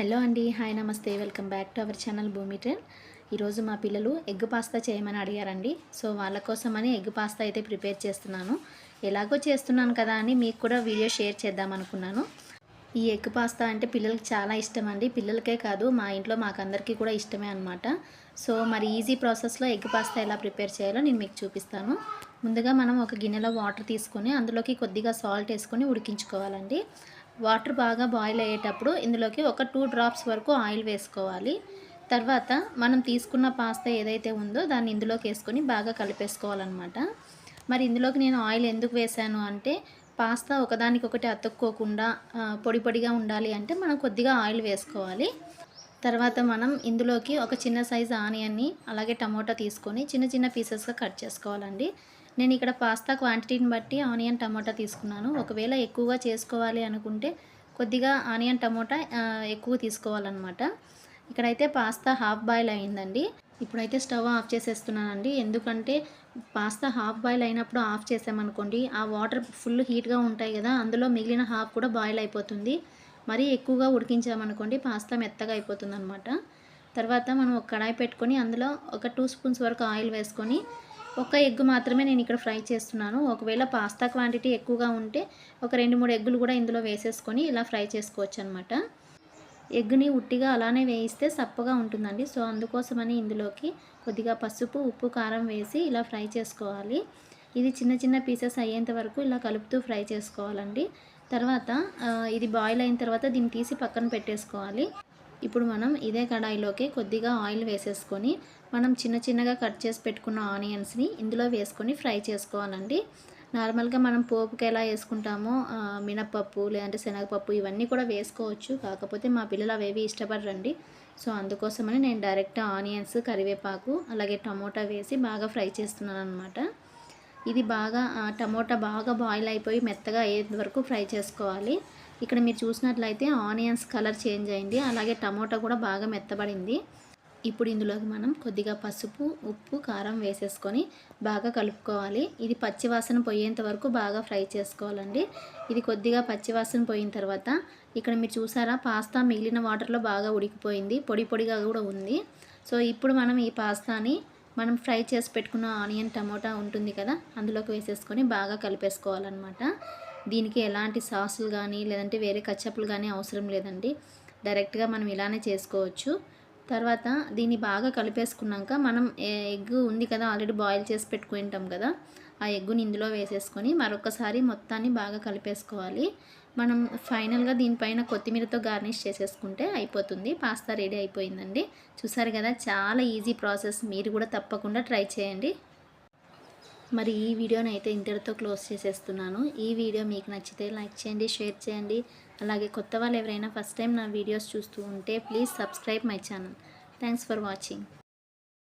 Hello అండి hi నమస్తే. Welcome back to our channel Bhoomi Trend. ఈరోజు మా పిల్లలు ఎగ్ పాస్తా చేయమని అడిగారండి. సో వాళ్ళ కోసమని ఎగ్ పాస్తా అయితే ప్రిపేర్ చేస్తున్నాను. ఎలాగో చేస్తున్నాను కదా అని మీకు కూడా వీడియో షేర్ చేద్దాం అనుకున్నాను. ఈ ఎగ్ పాస్తా అంటే పిల్లలకి చాలా ఇష్టం అండి. పిల్లలకే కాదు మా ఇంట్లో మాకందరికీ కూడా ఇష్టమే అనమాట సో మరి ఈజీ ప్రాసెస్లో ఎగ్ పాస్తా ఎలా ప్రిపేర్ చేయాలో నేను మీకు చూపిస్తాను. ముందుగా మనం ఒక గిన్నెలో వాటర్ తీసుకొని అందులోకి కొద్దిగా సాల్ట్ వేసుకొని ఉడికించుకోవాలండి. వాటర్ బాగా బాయిల్ అయ్యేటప్పుడు ఇందులోకి ఒక టూ డ్రాప్స్ వరకు ఆయిల్ వేసుకోవాలి. తర్వాత మనం తీసుకున్న పాస్తా ఏదైతే ఉందో దాన్ని ఇందులోకి వేసుకొని బాగా కలిపేసుకోవాలన్నమాట. మరి ఇందులోకి నేను ఆయిల్ ఎందుకు వేసాను అంటే పాస్తా ఒకదానికొకటి అతుక్కోకుండా పొడి పొడిగా ఉండాలి అంటే మనం కొద్దిగా ఆయిల్ వేసుకోవాలి. తర్వాత మనం ఇందులోకి ఒక చిన్న సైజు ఆనియన్ని అలాగే టమోటా తీసుకొని చిన్న చిన్న పీసెస్గా కట్ చేసుకోవాలండి. నేను ఇక్కడ పాస్తా క్వాంటిటీని బట్టి ఆనియన్ టమోటా తీసుకున్నాను. ఒకవేళ ఎక్కువగా చేసుకోవాలి అనుకుంటే కొద్దిగా ఆనియన్ టమోటా ఎక్కువ తీసుకోవాలన్నమాట. ఇక్కడైతే పాస్తా హాఫ్ బాయిల్ అయిందండి. ఇప్పుడైతే స్టవ్ ఆఫ్ చేసేస్తున్నానండి. ఎందుకంటే పాస్తా హాఫ్ బాయిల్ అయినప్పుడు ఆఫ్ చేసామనుకోండి ఆ వాటర్ ఫుల్ హీట్గా ఉంటాయి కదా అందులో మిగిలిన హాఫ్ కూడా బాయిల్ అయిపోతుంది. మరీ ఎక్కువగా ఉడికించామనుకోండి పాస్తా మెత్తగా అయిపోతుంది అనమాట తర్వాత మనం ఒక కడాయి పెట్టుకొని అందులో ఒక టూ స్పూన్స్ వరకు ఆయిల్ వేసుకొని ఒక ఎగ్ మాత్రమే నేను ఇక్కడ ఫ్రై చేస్తున్నాను. ఒకవేళ పాస్తా క్వాంటిటీ ఎక్కువగా ఉంటే ఒక రెండు మూడు ఎగ్గులు కూడా ఇందులో వేసేసుకొని ఇలా ఫ్రై చేసుకోవచ్చు అనమాట ఎగ్ని ఉట్టిగా అలానే వేయిస్తే సప్పగా ఉంటుందండి. సో అందుకోసమని ఇందులోకి కొద్దిగా పసుపు ఉప్పు కారం వేసి ఇలా ఫ్రై చేసుకోవాలి. ఇది చిన్న చిన్న పీసెస్ అయ్యేంత వరకు ఇలా కలుపుతూ ఫ్రై చేసుకోవాలండి. తర్వాత ఇది బాయిల్ అయిన తర్వాత దీన్ని తీసి పక్కన పెట్టేసుకోవాలి. ఇప్పుడు మనం ఇదే కడాయిలోకి కొద్దిగా ఆయిల్ వేసేసుకొని మనం చిన్న చిన్నగా కట్ చేసి పెట్టుకున్న ఆనియన్స్ని ఇందులో వేసుకొని ఫ్రై చేసుకోవాలండి. నార్మల్గా మనం పోపుకి ఎలా వేసుకుంటామో మినప్పప్పు లేదంటే శనగపప్పు ఇవన్నీ కూడా వేసుకోవచ్చు. కాకపోతే మా పిల్లలు అవేవి ఇష్టపడరండి. సో అందుకోసమని నేను డైరెక్ట్ ఆనియన్స్ కరివేపాకు అలాగే టమోటా వేసి బాగా ఫ్రై చేస్తున్నాను అనమాట ఇది బాగా టమోటా బాగా బాయిల్ అయిపోయి మెత్తగా అయ్యేంత వరకు ఫ్రై చేసుకోవాలి. ఇక్కడ మీరు చూసినట్లయితే ఆనియన్స్ కలర్ చేంజ్ అయింది. అలాగే టమోటా కూడా బాగా మెత్తబడింది. ఇప్పుడు ఇందులోకి మనం కొద్దిగా పసుపు ఉప్పు కారం వేసేసుకొని బాగా కలుపుకోవాలి. ఇది పచ్చివాసన పోయేంత వరకు బాగా ఫ్రై చేసుకోవాలండి. ఇది కొద్దిగా పచ్చివాసన పోయిన తర్వాత ఇక్కడ మీరు చూసారా పాస్తా మిగిలిన వాటర్లో బాగా ఉడికిపోయింది. పొడి పొడిగా కూడా ఉంది. సో ఇప్పుడు మనం ఈ పాస్తాని మనం ఫ్రై చేసి పెట్టుకున్న ఆనియన్ టమోటా ఉంటుంది కదా అందులోకి వేసేసుకొని బాగా కలిపేసుకోవాలన్నమాట. దీనికి ఎలాంటి సాసులు కానీ లేదంటే వేరే కచ్చప్పులు కానీ అవసరం లేదండి. డైరెక్ట్గా మనం ఇలానే చేసుకోవచ్చు. తర్వాత దీన్ని బాగా కలిపేసుకున్నాక మనం ఏ- ఎగ్ ఉంది కదా ఆల్రెడీ బాయిల్ చేసి పెట్టుకుంటాం కదా ఆ ఎగ్గుని ఇందులో వేసేసుకొని మరొకసారి మొత్తాన్ని బాగా కలిపేసుకోవాలి. మనం ఫైనల్గా దీనిపైన కొత్తిమీరతో గార్నిష్ చేసేసుకుంటే అయిపోతుంది. పాస్తా రెడీ అయిపోయిందండి. చూసారు కదా చాలా ఈజీ ప్రాసెస్. మీరు కూడా తప్పకుండా ట్రై చేయండి. మరి ఈ వీడియోని అయితే ఇంతటితో క్లోజ్ చేసేస్తున్నాను. ఈ వీడియో మీకు నచ్చితే లైక్ చేయండి షేర్ చేయండి. అలాగే కొత్త వాళ్ళు ఎవరైనా ఫస్ట్ టైం నా వీడియోస్ చూస్తూ ఉంటే please subscribe my channel. Thanks for watching.